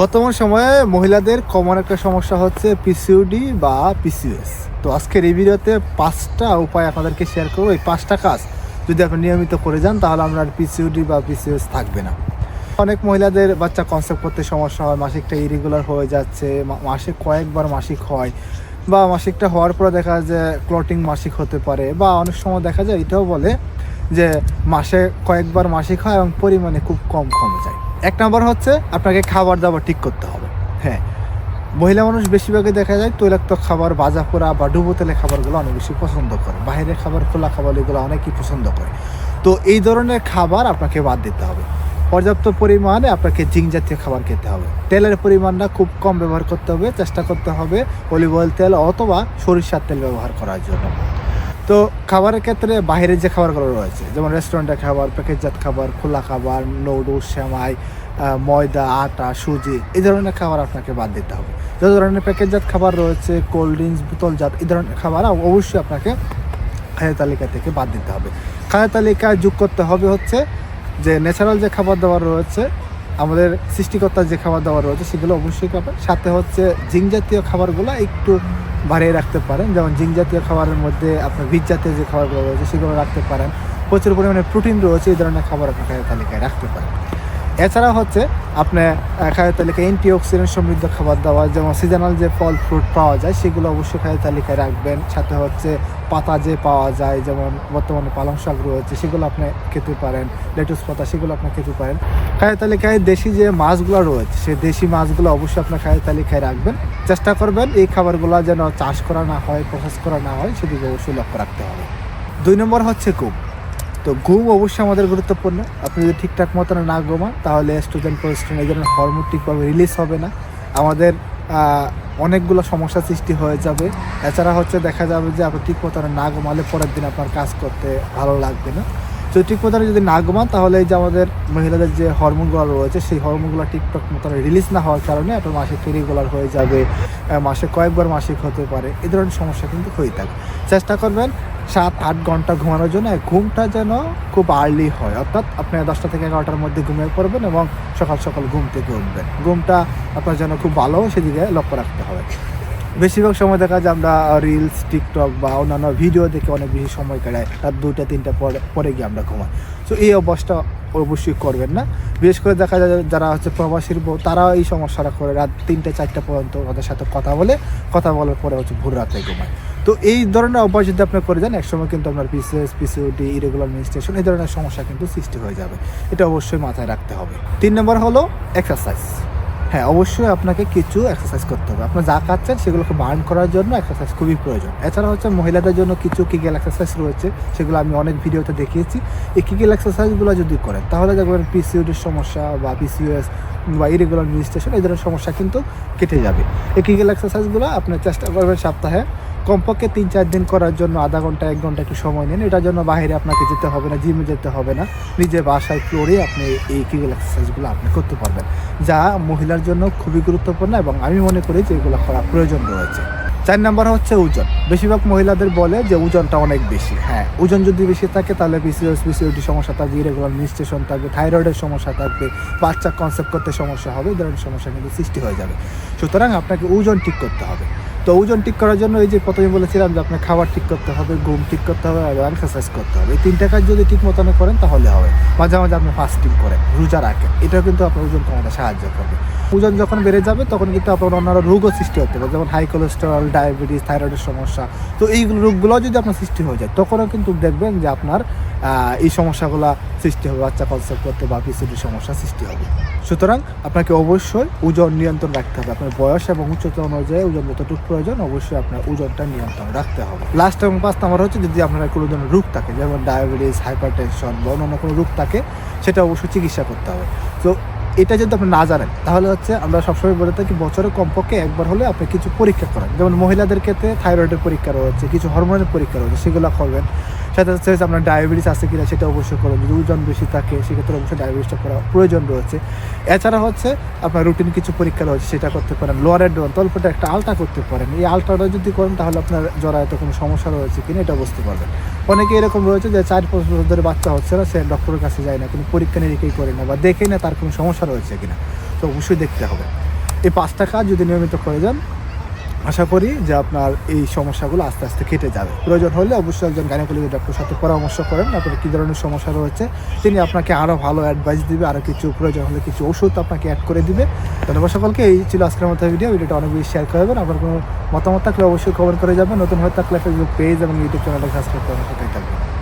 বর্তমান সময়ে মহিলাদের কমন একটা সমস্যা হচ্ছে পিসিউডি বা পিসিএস তো আজকের এই ভিডিওতে পাঁচটা উপায় আপনাদেরকে শেয়ার করব, এই পাঁচটা কাজ। যদি আপনি নিয়মিত করে যান, তাহলে আপনার পিসিউডি বা পিসিএস থাকবে না। অনেক মহিলাদের বাচ্চা কনসেপ্ট করতে সমস্যা হয়, মাসিকটা ইরেগুলার হয়ে যাচ্ছে মাসে কয়েকবার মাসিক হয় বা মাসিকটা হওয়ার পরে দেখা যায় যে ক্লটিং মাসিক হতে পারে বা অনেক সময় দেখা যায়, এটাও বলে যে মাসে কয়েকবার মাসিক হয় এবং পরিমাণে খুব কম কমে যায়। এক নম্বর হচ্ছে আপনাকে খাবার দাবার ঠিক করতে হবে। হ্যাঁ মহিলা মানুষ বেশিরভাগই দেখা যায় তৈলাক্ত খাবার, ভাজা পোড়া বা ডুবো তেলে খাবারগুলো অনেক বেশি পছন্দ করে। বাইরের খাবার, খোলা খাবার এগুলো অনেকেই পছন্দ করে। তো এই ধরনের খাবার আপনাকে বাদ দিতে হবে। পর্যাপ্ত পরিমাণে আপনাকে জিঙ্ক জাতীয় খাবার খেতে হবে। তেলের পরিমাণটা খুব কম ব্যবহার করতে হবে। চেষ্টা করতে হবে অলিভ অয়েল তেল অথবা সরিষার তেল ব্যবহার করার জন্য। তো খাবারের ক্ষেত্রে বাইরের যে খাবারগুলো রয়েছে যেমন রেস্টুরেন্টের খাবার প্যাকেটজাত খাবার খোলা খাবার নুডলস আহ, ময়দা আটা সুজি এই ধরনের খাবার আপনাকে বাদ দিতে হবে। যে ধরনের প্যাকেটজাত খাবার রয়েছে কোল্ড ড্রিঙ্কস বোতলজাত এই ধরনের খাবার অবশ্যই আপনাকে খাদ্য তালিকা থেকে বাদ দিতে হবে। খাদ্য তালিকায় যোগ করতে হবে হচ্ছে যে ন্যাচারাল যে খাবার দাবার রয়েছে আমাদের সৃষ্টিকর্তার যে খাবার দাবার রয়েছে, সেগুলো অবশ্যই খাবেন। সাথে হচ্ছে জিং জাতীয় খাবারগুলো একটু বাড়িয়ে রাখতে পারেন। যেমন জিং জাতীয় খাবারের মধ্যে আপনার ভিজ জাতীয় যে খাবারগুলো রয়েছে, সেগুলো রাখতে পারেন। প্রচুর পরিমাণে প্রোটিন রয়েছে, এই ধরনের খাবার খাদ্য তালিকায় রাখতে পারেন। এছাড়া হচ্ছে আপনি খাদ্য তালিকায় অ্যান্টি অক্সিডেন্ট সমৃদ্ধ খাবার দাবার যেমন সিজনাল যে ফল ফ্রুট পাওয়া যায়, সেগুলো অবশ্যই খাদ্য তালিকায় রাখবেন। সাথে হচ্ছে পাতা যে পাওয়া যায়, যেমন বর্তমানে পালং শাক রয়েছে, সেগুলো আপনি খেতে পারেন। লেটুস পাতা, সেগুলো আপনি খেতে পারেন। খাদ্য তালিকায় দেশি যে মাছগুলো রয়েছে, সেই দেশি মাছগুলো অবশ্যই আপনার খাদ্য তালিকায় রাখবেন। চেষ্টা করবেন এই খাবারগুলো যেন চাষ করা না হয় প্রসেস করা না হয়, সেদিকে অবশ্যই লক্ষ্য রাখতে হবে। দুই নম্বর হচ্ছে ঘুম তো ঘুম অবশ্যই আমাদের গুরুত্বপূর্ণ। আপনি যদি ঠিকঠাক মতন না ঘুমান, তাহলে এস্ট্রোজেন প্রোস্টেন এই ধরনের হরমোন ঠিকভাবে রিলিজ হবে না। আমাদের অনেকগুলো সমস্যা সৃষ্টি হয়ে যাবে। এছাড়া হচ্ছে দেখা যাবে যে আপনি ঠিক মতন না ঘুমালে পরের দিন আপনার কাজ করতে ভালো লাগবে না। তো ঠিক মতন যদি না ঘুমান, তাহলে এই যে আমাদের মহিলাদের যে হরমোনগুলো রয়েছে, সেই হরমোনগুলো ঠিকঠাক মতন রিলিজ না হওয়ার কারণে আপনার মাসিক রেগুলার হয়ে যাবে। মাসে কয়েকবার মাসিক হতে পারে, এ ধরনের সমস্যা কিন্তু হয়ে থাকে। চেষ্টা করবেন সাত, আট ঘণ্টা ঘুমানোর জন্য ঘুমটা যেন খুব আর্লি হয়। অর্থাৎ আপনি দশটা থেকে এগারোটার মধ্যে ঘুমিয়ে পড়বেন এবং সকাল সকাল ঘুম থেকে উঠবেন। ঘুমটা আপনার যেন খুব ভালো সেদিকে লক্ষ্য রাখতে হবে। বেশিরভাগ সময় দেখা যায় আমরা রিলস টিকটক বা অন্যান্য ভিডিও দেখে অনেক বেশি সময় কাটাই। রাত দুটা তিনটা পরে পরে গিয়ে আমরা ঘুমাই। তো এই অভ্যাসটা অবশ্যই করবেন না। বিশেষ করে দেখা যায় যারা হচ্ছে প্রবাসীর তারা এই সমস্যাটা করে রাত তিনটে, চারটা পর্যন্ত ওদের সাথে কথা বলে, কথা বলার পরে হচ্ছে ভোর রাতে ঘুমায়। তো এই ধরনের অভ্যাস যদি আপনি করে যান, একসময় কিন্তু আপনার পিসিএস পিসিওডি ইরেগুলার মিনিস্ট্রেশন এই ধরনের সমস্যা কিন্তু সৃষ্টি হয়ে যাবে। এটা অবশ্যই মাথায় রাখতে হবে। তিন নম্বর হলো এক্সারসাইজ হ্যাঁ অবশ্যই আপনাকে কিছু এক্সারসাইজ করতে হবে। আপনার যা খাচ্ছেন সেগুলোকে বার্ন করার জন্য এক্সারসাইজ খুবই প্রয়োজন। এছাড়া হচ্ছে মহিলাদের জন্য কিছু কিগেল এক্সারসাইজ রয়েছে, সেগুলো আমি অনেক ভিডিওতে দেখিয়েছি। এই কিগেল এক্সারসাইজগুলো যদি করেন, তাহলে দেখবেন পিসিওডির সমস্যা বা পিসিওএস বা ইরেগুলার মিনিস্ট্রেশন এই ধরনের সমস্যা কিন্তু কেটে যাবে। এই কিগেল এক্সারসাইজগুলো আপনার চেষ্টা করবেন সপ্তাহে কমপক্ষে তিন চার দিন করার জন্য আধা ঘণ্টা, এক ঘণ্টা একটু সময় নিন। এটার জন্য বাইরে আপনাকে যেতে হবে না জিমে যেতে হবে না। নিজের বাসায় ফ্লোরে আপনি এই কিগেল এক্সারসাইজগুলো আপনি করতে পারবেন। যা মহিলার জন্য খুবই গুরুত্বপূর্ণ এবং আমি মনে করি যে এগুলো করা প্রয়োজন রয়েছে। চার নাম্বার হচ্ছে ওজন। বেশিরভাগ মহিলাদের বলে যে ওজনটা অনেক বেশি। হ্যাঁ ওজন যদি বেশি থাকে তাহলে পিসিওএস পিসিওডি সমস্যা থাকবে ইরেগুলার মিনিস্ট্রেশন থাকবে থাইরয়েডের সমস্যা থাকবে, বাচ্চা কনসেপ্ট করতে সমস্যা হবে, এই ধরনের সমস্যা কিন্তু সৃষ্টি হয়ে যাবে। সুতরাং আপনাকে ওজন ঠিক করতে হবে। তো ওজন ঠিক করার জন্য এই যে প্রথমে বলেছিলাম যে আপনার খাবার ঠিক করতে হবে, ঘুম ঠিক করতে হবে এবং এক্সারসাইজ করতে হবে। এই তিনটা কাজ যদি ঠিক মতন করেন তাহলে হবে। মাঝে মাঝে আপনি ফাস্টিং করেন, রোজা রাখেন। এটাও কিন্তু আপনার ওজন কমাতে সাহায্য করবে। ওজন যখন বেড়ে যাবে তখন কিন্তু আপনার অন্যান্য রোগও সৃষ্টি হতে পারে, যেমন হাই কোলেস্টেরল ডায়াবেটিস থাইরয়েডের সমস্যা। তো এইগুলো রোগগুলো যদি আপনার সৃষ্টি হয়ে যায়, তখনও কিন্তু দেখবেন যে আপনার এই সমস্যাগুলো সৃষ্টি হবে, বাচ্চা কনসেপ্ট করতে বা পিসিডির সমস্যা সৃষ্টি হবে। সুতরাং আপনাকে অবশ্যই ওজন নিয়ন্ত্রণ রাখতে হবে। আপনার বয়স এবং উচ্চতা অনুযায়ী ওজন যতটুকু প্রয়োজন, অবশ্যই আপনার ওজনটা নিয়ন্ত্রণ রাখতে হবে। লাস্ট এবং পাঁচ নাম্বার হচ্ছে যদি আপনার কোনো ধরনের রোগ থাকে, যেমন ডায়াবেটিস হাইপার টেনশন বা অন্য কোনো রোগ থাকে, সেটা অবশ্যই চিকিৎসা করতে হবে। তো এটা যদি আপনি না জানেন, তাহলে হচ্ছে আমরা সবসময় বলে থাকি, বছরে কমপক্ষে একবার হলে আপনি কিছু পরীক্ষা করেন। যেমন মহিলাদের ক্ষেত্রে থাইরয়েডের পরীক্ষা রয়েছে, কিছু হরমোনের পরীক্ষা রয়েছে, সেগুলো করবেন। সাথে সাথে আপনার ডায়াবেটিস আছে কিনা সেটা অবশ্যই করবেন যদি ওজন বেশি থাকে, সেক্ষেত্রে অবশ্যই ডায়াবেটিসটা করা প্রয়োজন রয়েছে। এছাড়া হচ্ছে আপনার রুটিন কিছু পরীক্ষা রয়েছে, সেটা করতে পারেন। লোয়ার অ্যাডভান্স তল্পটা একটা আলট্রা করতে পারেন। এই আলট্রাটা যদি করেন, তাহলে আপনার জরায়তে কোনো সমস্যা রয়েছে কিনা এটা বুঝতে পারবেন। অনেকে এরকম রয়েছে যে চার পাঁচ বছর ধরে বাচ্চা হচ্ছে না, সে ডক্টরের কাছে যায় না, কোনো পরীক্ষা নিরীক্ষাই করে না বা দেখেই না তার কোনো সমস্যা রয়েছে কিনা। তো অবশ্যই দেখতে হবে। এই পাঁচটা কাজ যদি নিয়মিত করে যান আশা করি যে আপনার এই সমস্যাগুলো আস্তে আস্তে কেটে যাবে। প্রয়োজন হলে অবশ্যই একজন গাইনোকোলজি ডক্টরের সাথে পরামর্শ করেন, আপনার কী ধরনের সমস্যা রয়েছে। তিনি আপনাকে আরও ভালো অ্যাডভাইস দিবে আরও কিছু প্রয়োজন হলে কিছু ওষুধ আপনাকে অ্যাড করে দিবে। ধন্যবাদ সকলকে, এই ছিল আজকের মতো ভিডিও ভিডিওটা অনেক বেশি শেয়ার করবেন আপনার কোনো মতামত থাকলে অবশ্যই কমেন্ট করে যাবেন। নতুন হয়ে থাকলে ফেসবুক পেজ এবং ইউটিউব চ্যানেলটা সাবস্ক্রাইব করে থাকবেন।